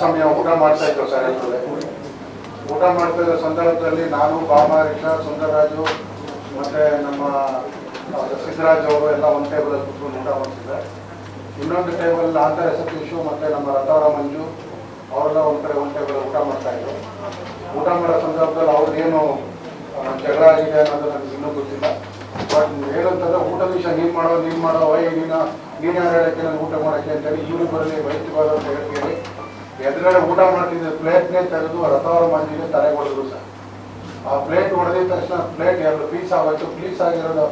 ಸಮಯ ಊಟ ಮಾಡ್ತಾ ಇದ್ರು ಸರ್ ಊಟ ಮಾಡ್ತಾ ಇದ್ದ ಸಂದರ್ಭದಲ್ಲಿ ನಾನು ಬಾಮರೀಶಾ ಸುಂದರರಾಜು ಮತ್ತೆ ನಮ್ಮ ಸಿದ್ದರಾಜ್ ಅವರು ಎಲ್ಲ ಒಂದು ಟೇಬಲ್ ಕುತ್ಕೊಂಡು ಊಟ ಮಾಡ್ತಿದ್ದೆ ಇನ್ನೊಂದು ಟೇಬಲ್ ಆಂಧ್ರ ಸತೀಶು ಮತ್ತೆ ನಮ್ಮ ರಥವರ ಮಂಜು ಅವರೆಲ್ಲ ಒಂದ್ ಕಡೆ ಒಂದು ಟೇಬಲ್ ಊಟ ಮಾಡ್ತಾ ಇದ್ರು. ಊಟ ಮಾಡೋ ಸಂದರ್ಭದಲ್ಲಿ ಅವ್ರಿಗೇನು ಜಗಳ ಆಗಿದೆ ಅನ್ನೋದು ನನಗೆ ಇನ್ನೂ ಗೊತ್ತಿಲ್ಲ. ಬಟ್ ಹೇಳಂತಂದ್ರೆ ಊಟದ ವಿಷಯ ನೀನ್ ಮಾಡೋ ನೀನ್ ಮಾಡೋ ವೈ ನೀನ, ನೀನ್ ಯಾರು ಹೇಳಕ್ಕೆ ನಾನು ಊಟ ಮಾಡಕ್ಕೆ ಅಂತೇಳಿ ಇವ್ರು ಬರಲಿ ವೈದ್ಯವಾದ ಅಂತ ಹೇಳಿ ಎದುರುಗಡೆ ಊಟ ಮಾಡ್ತಿದ್ದ ಪ್ಲೇಟ್ನೇ ತೆಗೆದು ರಥವರ ಮಂಜಿಗೆ ತಲೆ ಹೊಡೆದ್ರು ಸರ್. ಆ ಪ್ಲೇಟ್ ಹೊಡೆದಿದ ತಕ್ಷಣ ಪ್ಲೇಟ್ ಎರಡು ಪೀಸ್ ಆಗೋಯ್ತು. ಪೀಸ್ ಆಗಿರೋದು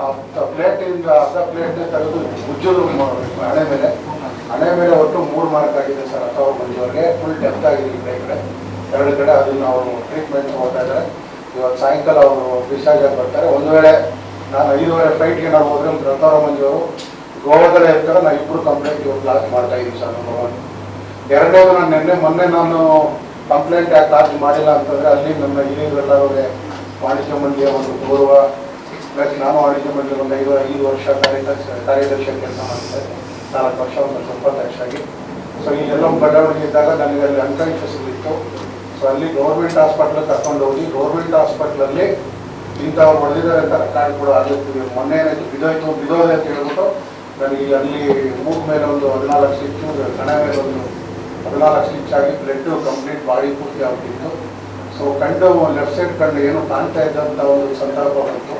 ಆ ಪ್ಲೇಟ್ ಇಂದ ಅರ್ಧ ಪ್ಲೇಟ್ ತೆಗೆದು ಉಜ್ಜಲು ಹಣೆ ಮೇಲೆ. ಹಣೆ ಮೇಲೆ ಒಟ್ಟು ಮೂರು ಮಾರ್ಕ್ ಆಗಿದೆ ಸರ್ ರಥವರ ಮಂಜುವರೆಗೆ ಫುಲ್ ಡೆಪ್ತ್ ಆಗಿದೆ ಈ ಕಡೆ ಎರಡು ಕಡೆ ಅದನ್ನು ಅವರು ಟ್ರೀಟ್ಮೆಂಟ್ ಹೋಗ್ತಾ ಇದ್ದಾರೆ. ಇವತ್ತು ಸಾಯಂಕಾಲ ಅವರು ಡಿಸ್ಚಾರ್ಜ್ ಬರ್ತಾರೆ. ಒಂದು ವೇಳೆ ನಾನು ಐದುವರೆ ಫ್ಲೈಟ್ಗೆ ನಾವು ಹೋದ್ರೆ ರಥವರ ಮಂಜುವರು ಗೋವಾದಲ್ಲೇ ಇರ್ತಾರೆ. ನಾವು ಇಬ್ಬರು ಕಂಪ್ಲೇಂಟ್ ಇವ್ರು ಕ್ಲಾಸ್ ಮಾಡ್ತಾ ಇದ್ದೀವಿ ಸರ್ ಒನ್ ಎರಡನೇದು ನಾನು ನಿನ್ನೆ ಮೊನ್ನೆ ನಾನು ಕಂಪ್ಲೇಂಟ್ ಯಾಕೆ ಲಾರ್ಜ್ ಮಾಡಿಲ್ಲ ಅಂತಂದ್ರೆ ಅಲ್ಲಿ ನಮ್ಮ ಹಿರಿಯರೆಲ್ಲರೂ ವಾಣಿಜ್ಯ ಮಂಡಳಿಯ ಒಂದು ಗೌರವ ಪ್ಲಸ್ ನಾನು ವಾಣಿಜ್ಯ ಮಂಡಳಿ ಒಂದು ಐದು ಐದು ವರ್ಷ ಕಾರ್ಯದರ್ಶಿ ಕಾರ್ಯದರ್ಶಿ ಕೆಲಸ ಮಾಡಿದ್ದೆ. ನಾಲ್ಕು ವರ್ಷ, ಒಂದು ಉಪಾಧ್ಯಕ್ಷ ಆಗಿ. ಸೊ ಈ ಎಲ್ಲ ಬಡಾವಣೆ ಇದ್ದಾಗ ನನಗೆ ಅಲ್ಲಿ ಅನ್ಕಾನ್ಷಿಯಸ್ ಇತ್ತು. ಸೊ ಅಲ್ಲಿ ಗೌರ್ಮೆಂಟ್ ಹಾಸ್ಪಿಟ್ಲ್ ಕರ್ಕೊಂಡು ಹೋಗಿ ಗೌರ್ಮೆಂಟ್ ಹಾಸ್ಪಿಟ್ಲಲ್ಲಿ ಇಂಥವ್ರು ಹೊಡೆದಿದ್ದಾರೆ ಅಂತ ರೆಕಾರ್ಡ್ ಕೂಡ ಆಗಿರ್ತೀವಿ ಮೊನ್ನೆ ಏನಾಯ್ತು? ಬಿದೋಯ್ತು ಬಿದೋದೆ ಅಂತ ಹೇಳ್ಬಿಟ್ಟು ನನಗೆ ಅಲ್ಲಿ ಮೂಗ್ ಮೇಲೆ ಒಂದು ಹದಿನಾಲ್ಕು ಸಿಕ್ಕು ಕಣ ಮೇಲೆ ಒಂದು ಹದಿನಾಲ್ಕು ಸ್ಟಿಚ್ ಆಗಿ ಬ್ಲಡ್ ಕಂಪ್ಲೀಟ್ ಬಾಡಿ ಪೂರ್ತಿ ಆಗ್ತಿತ್ತು ಸೊ ಕಂಡು ಲೆಫ್ಟ್ ಸೈಡ್ ಕಂಡು ಏನು ಕಾಣ್ತಾ ಇದ್ದಂಥ ಒಂದು ಸಂದರ್ಭ ಬಂತು.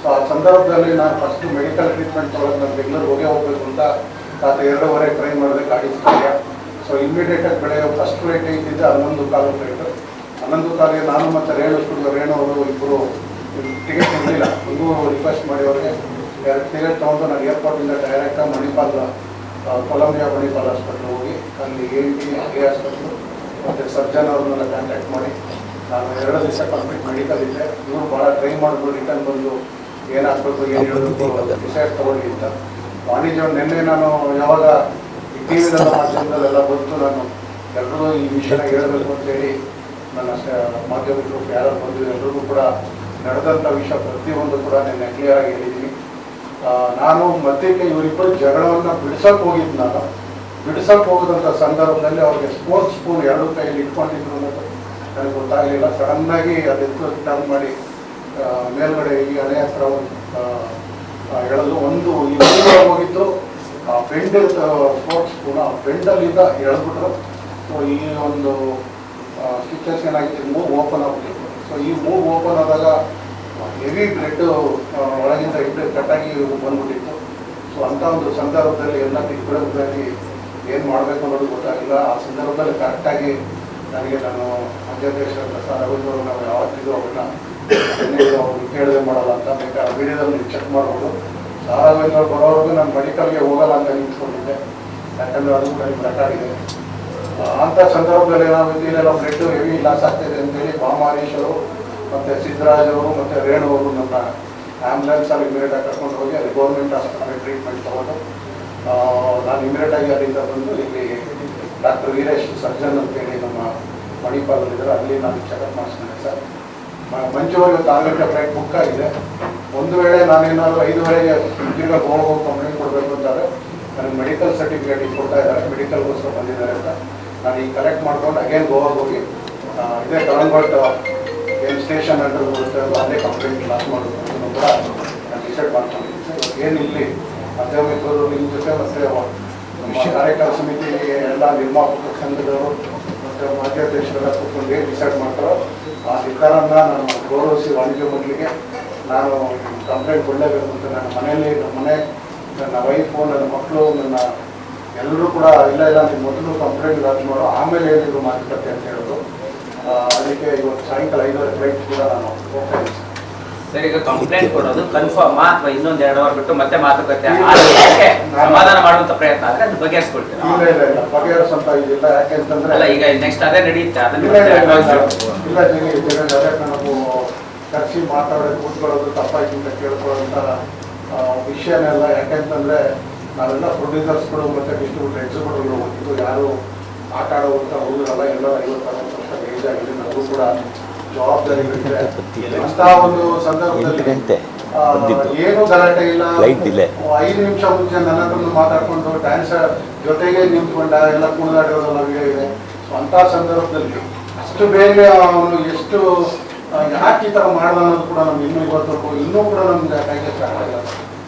ಸೊ ಆ ಸಂದರ್ಭದಲ್ಲಿ ನಾನು ಫಸ್ಟ್ ಮೆಡಿಕಲ್ ಟ್ರೀಟ್ಮೆಂಟ್ ತೊಗೊಳಕ್ಕೆ ನಾನು ಬೆಂಗಳೂರು ಹೋಗೇ ಹೋಗ್ಬೇಕು ಅಂತ ರಾತ್ರಿ ಎರಡೂವರೆ ಟ್ರೈ ಮಾಡಿದೆ ಗಾಡಿ ಸ್ಥಳೀಯ ಸೊ ಇಮಿಡಿಯೇಟ್ ಆಗಿ ಬೆಳಗ್ಗೆ ಫಸ್ಟ್ ಫ್ಲೈಟ್ ಇದ್ದಿದ್ದೆ ಹನ್ನೊಂದು ಕಾಲು ಫ್ಲೈಟ್ ಹನ್ನೊಂದು ಕಾಲಿಗೆ ನಾನು ಮತ್ತು ರೇಣು ಸ್ಟುಡಿಯೋ ರೇಣು ಅವರು ಇಬ್ಬರು ಟಿಕೆಟ್ ಇರಲಿಲ್ಲ ಒಂದು ರಿಕ್ವೆಸ್ಟ್ ಮಾಡಿ ಅವ್ರಿಗೆ ಎರಡು ಟಿಕೆಟ್ ತೊಗೊಂಡು ನಾನು ಏರ್ಪೋರ್ಟಿಂದ ಡೈರೆಕ್ಟಾಗಿ ಮಣಿಪಾಲ್ ಕೊಲಂಬಿಯಾ ಮಣಿಪಾಲ್ ಹಾಸ್ಪಿಟ್ಲ್ ಹೋಗಿ ಅಲ್ಲಿ ಎ ಟಿ ಎ ಹಾಸ್ಪಿಟ್ಲು ಮತ್ತು ಸರ್ಜನ್ ಅವ್ರನ್ನೆಲ್ಲ ಕಾಂಟ್ಯಾಕ್ಟ್ ಮಾಡಿ ನಾನು ಎರಡು ದಿವಸ ಕಂಪ್ಲೀಟ್ ಮೆಡಿಕಲ್ ಇದ್ದೆ. ಇವರು ಭಾಳ ಟ್ರೈ ಮಾಡಿದ್ರು ರಿಟರ್ನ್ ಬಂದು ಏನಾಗಬೇಕು ಏನು ಹೇಳಬೇಕು ವಿಷಯ ತಗೊಳ್ಳಿ ಅಂತ. ವಾಣಿಜ್ಯ ನಿನ್ನೆ ನಾನು ಯಾವಾಗ ಈ ಟಿ ವಿದೆಲ್ಲ ಮಾಧ್ಯಮದಲ್ಲೆಲ್ಲ ಬಂತು ನಾನು ಎಲ್ಲರೂ ಈ ವಿಷಯನ ಹೇಳಬೇಕು ಅಂತೇಳಿ ನನ್ನ ಸ- ಮಾಧ್ಯಮಿಕರು ಯಾರು ಬಂದಿದ್ದು ಎಲ್ರಿಗೂ ಕೂಡ ನಡೆದಂಥ ವಿಷಯ ಪ್ರತಿಯೊಂದು ಕೂಡ ನಿನ್ನೆ ಕ್ಲಿಯರ್ ಆಗಿ ಹೇಳಿದ್ದೀನಿ. ನಾನು ಮತ್ತೆ ಇವರಿಬ್ಬರು ಜಗಳವನ್ನು ಬಿಡಿಸಕ್ ಹೋಗಿದ್ನಲ್ಲ, ಬಿಡಿಸಕ್ ಹೋಗದಂತ ಸಂದರ್ಭದಲ್ಲಿ ಅವ್ರಿಗೆ ಸ್ಪೋರ್ಟ್ಸ್ ಸ್ಪೂನ್ ಎರಡು ಕೈಯಲ್ಲಿ ಇಟ್ಕೊಂಡಿದ್ರು ಅನ್ನೋದು ನನಗೆ ಗೊತ್ತಾಗಲಿಲ್ಲ. ಸಡನ್ನಾಗಿ ಅದೆತ್ತು ಟರ್ನ್ ಮಾಡಿ ಮೇಲ್ಗಡೆ ಈ ಹಣೆ ಹತ್ರ ಎಳೆದು ಒಂದು ಹೋಗಿದ್ದು, ಆ ಬೆಂಡ್ ಸ್ಪೋರ್ಟ್ಸ್ ಸ್ಪೂನ್ ಆ ಬೆಂಡಲ್ಲಿಂದ ಎಳೆದ್ಬಿಟ್ರು. ಸೊ ಈ ಒಂದು ಸ್ಟಿಚಸ್ ಏನಾಗಿತ್ತು, ಮೂವ್ ಓಪನ್ ಆಗ್ಬಿಟ್ಟಿತ್ತು. ಸೊ ಈ ಮೂವ್ ಓಪನ್ ಆದಾಗ ಹೆವಿ ಬ್ಲಡ್ ಒಳಗಿಂದ ಇಬ್ಬರು ಕಟ್ಟಾಗಿ ಬಂದ್ಬಿಟ್ಟಿತ್ತು. ಸೊ ಅಂಥ ಒಂದು ಸಂದರ್ಭದಲ್ಲಿ ಎಲ್ಲ ದಿಗ್ಬಳದಲ್ಲಿ ಏನು ಮಾಡಬೇಕು ಅನ್ನೋದು ಗೊತ್ತಾಗಿಲ್ಲ. ಆ ಸಂದರ್ಭದಲ್ಲಿ ಕರೆಕ್ಟಾಗಿ ನನಗೆ ನಾನು ಅಧ್ಯಕ್ಷ ಪ್ರಸಾದ್ ಅವರು ನಾವು ಯಾವತ್ತಿದ್ರು ಅವ್ರನ್ನ ಅವ್ರು ಕೇಳದೆ ಮಾಡಲ್ಲ ಅಂತ ಬೇಕಾದ್ರೆ ವಿಡಿಯೋದಲ್ಲಿ ಚೆಕ್ ಮಾಡ್ಬೋದು. ಸಾರಾವೇಂದ್ರ ಬರೋವರೆಗೂ ನಾನು ಮೆಡಿಕಲ್ಗೆ ಹೋಗಲ್ಲ ಅಂತ ನಿಂತ್ಕೊಂಡಿದ್ದೆ. ಯಾಕಂದರೆ ಅದು ನಿಮ್ಮ ಅಂತ ಅಂಥ ಸಂದರ್ಭದಲ್ಲಿ ನಾವು ಇಲ್ಲೆಲ್ಲ ಬ್ಲಡ್ ಹೆವಿ ಲಾಸ್ ಆಗ್ತಿದೆ ಅಂತೇಳಿ ಅವರು ಮತ್ತು ಸಿದ್ದರಾಜ್ ಅವರು ಮತ್ತು ರೇಣು ಅವರು ನನ್ನ ಆ್ಯಂಬುಲೆನ್ಸಲ್ಲಿ ಅಲ್ಲಿ ಇಮಿಡಿಯೇಟ್ ಆಗಿ ಕರ್ಕೊಂಡು ಹೋಗಿ ಅಲ್ಲಿ ಗೌರ್ಮೆಂಟ್ ಆಸ್ಪತ್ರೆ ಟ್ರೀಟ್ಮೆಂಟ್ ತಗೊಂಡು ನಾನು ಇಮಿಡಿಯೇಟ್ ಆಗಿ ಅಲ್ಲಿಂದ ಬಂದು ಇಲ್ಲಿ ಡಾಕ್ಟರ್ ವೀರೇಶ್ ಸರ್ಜನ್ ಅಂತೇಳಿ ನಮ್ಮ ಮಣಿಪಾಲ್ ಇದ್ದಾರೆ. ಅಲ್ಲಿ ನಾನು ಚೆಕಪ್ ಮಾಡಿಸ್ಕೊಂಡೆ ಸರ್. ಮಂಜುವರೆಗೆ ಆರು ಗಂಟೆ ಫ್ಲೈಟ್ ಬುಕ್ ಆಗಿದೆ. ಒಂದು ವೇಳೆ ನಾನೇನಾದ್ರು ಐದುವರೆಗೆ ತಿರ್ಗಾ ಹೋಗೋ ಕಂಪ್ಲೇಂಟ್ ಕೊಡಬೇಕು ಅಂತಾರೆ. ನನಗೆ ಮೆಡಿಕಲ್ ಸರ್ಟಿಫಿಕೇಟ್ ಕೊಡ್ತಾ ಇದ್ದಾರೆ. ಮೆಡಿಕಲ್ಗೋಸ್ಕರ ಬಂದಿದ್ದಾರೆ ಅಂತ. ನಾನು ಈಗ ಕಲೆಕ್ಟ್ ಮಾಡ್ಕೊಂಡು ಅಗೇನ್ ಗೋವಾಗೆ ಹೋಗಿ ಇದೇ ತಳಂಗೋಟ್ ಏನು ಸ್ಟೇಷನ್ ಅಂಡರ್ ಬರುತ್ತೆ ಅದು ಅಲ್ಲೇ ಕಂಪ್ಲೇಂಟ್ ಲಾಸ್ ಮಾಡಬೇಕು ಅಂತ ಕೂಡ ನಾನು ಡಿಸೈಡ್ ಮಾಡ್ಕೊಂಡಿದ್ದೀನಿ ಸರ್ ಇವಾಗ ಏನು ಇಲ್ಲಿ ಮಾಧ್ಯಮಿಕರು ನಿಮ್ಮ ಜೊತೆ ಮತ್ತೆ ನಮ್ಮ ಸಮಿತಿ ಎಲ್ಲ ನಿರ್ಮಾಪಕ ಸಂಘದವರು ಮತ್ತು ಮಾಧ್ಯಾಧ್ಯಕ್ಷರೆಲ್ಲ ಕೂತ್ಕೊಂಡು ಏನು ಡಿಸೈಡ್ ಮಾಡ್ತಾರೋ ಆ ನಿರ್ಧಾರನ ನಾನು ಗೌರವಿಸಿ ವಾಣಿಜ್ಯ ಮಂಡಳಿಗೆ ನಾನು ಕಂಪ್ಲೇಂಟ್ ಕೊಡಲೇಬೇಕು ಅಂತ ನನ್ನ ಮನೆಯಲ್ಲಿ ನಮ್ಮ ಮನೆ ನನ್ನ ವೈಫು ನನ್ನ ಮಕ್ಕಳು ನನ್ನ ಎಲ್ಲರೂ ಕೂಡ ಇಲ್ಲ ಇಲ್ಲ ನೀವು ಮೊದಲು ಕಂಪ್ಲೇಂಟ್ ಲಾಂಚ್ ಮಾಡೋ ಆಮೇಲೆ ಏನಿದ್ರು ಮಾತುಕತೆ ಅಂತ ಹೇಳೋದು. ಅದಕ್ಕೆ ಇವತ್ತು ಸಾಯಂಕಾಲ ಐದುವರೆ ಫ್ಲೈಟ್ ಕೂಡ ನಾನು ಹೋಗ್ತಾ ಇದ್ದೀನಿ. ಸರ್. ಈಗ ಕಂಪ್ಲೇಂಟ್ ಕೊಡೋದು ಕನ್ಫರ್ಮ್ ಅಥವಾ ಇನ್ನೊಂದು ಎರಡು ಅವರ್ ಬಿಟ್ಟು ಮತ್ತೆ ಮಾತುಕತೆ. ಸಮಾಧಾನ ಮಾಡುವಂತ ಪ್ರಯತ್ನ ಆದ್ರೆ ಅದು ಬಗೆಹರಿಸ್ಕೊಳ್ತೀರಾ? ಇಲ್ಲ ಇಲ್ಲ ಇಲ್ಲ. ಬಗೆಹರಿಸಂತ ಇದಿಲ್ಲ. ಯಾಕೆಂತಂದ್ರೆ ಅಲ್ಲ ಈಗ ನೆಕ್ಸ್ಟ್ ಅದೇ ನಡೆಯುತ್ತೆ. ಅದನ್ನ ಇಲ್ಲ ಜಗಿ ಅದಕ್ಕೆ ನಾವು ಕರ್ಸಿ ಮಾತಾಡೋದು ಕೂತ್ಕೊಳ್ಳೋದು ತಪ್ಪಾಯ್ತು ಅಂತ ಕೇಳ್ಕೊಳ್ಳೋಂಥ ವಿಷಯನೆಲ್ಲ ಯಾಕೆಂತಂದ್ರೆ ನಾವೆಲ್ಲ ಪ್ರೊಡ್ಯೂಸರ್ಸ್ಗಳು ಮತ್ತೆ ಡಿಸ್ಟ್ರಿಬ್ಯೂಟರ್ ಎಕ್ಸಿಕ್ಯೂಟಿವ್ಗಳು ಇದು ಯಾರು ಆಟ ಆಡುವಂಥ ಹುಡುಗರೆಲ್ಲ ಎಲ್ಲರೂ ಐವತ್ತಾರು ವರ್ಷ ಆಗಿದೆ ನಮಗೂ ಕೂಡ ಜವಾಬ್ದಾರಿ ಅಂತ ಒಂದು ಸಂದರ್ಭದಲ್ಲಿ. ಏನು ಗಲಾಟೆ ಇಲ್ಲ. ಐದು ನಿಮಿಷ ಮುಂಚೆ ನನ್ನ ಹತ್ರ ಮಾತಾಡ್ಕೊಂಡು ಡ್ಯಾನ್ಸರ್ ಜೊತೆಗೆ ನಿಂತ್ಕೊಂಡ ಎಲ್ಲ ಕುಣಿದಾಡಿರೋದೆಲ್ಲ ವಿಡಿಯೋ ಇದೆ. ಸೊ ಅಂತ ಸಂದರ್ಭದಲ್ಲಿ ಅಷ್ಟು ಬೇಗ ಅವನು ಎಷ್ಟು ಯಾಕೆ ಈ ಥರ ಮಾಡ್ದ ಅನ್ನೋದು ಕೂಡ ನಮ್ಗೆ ಇನ್ನೂ ಇವತ್ತು ಇನ್ನೂ ಕೂಡ ನಮ್ಗೆ ಡೈಜೆಸ್ಟ್ ಆಗಲ್ಲ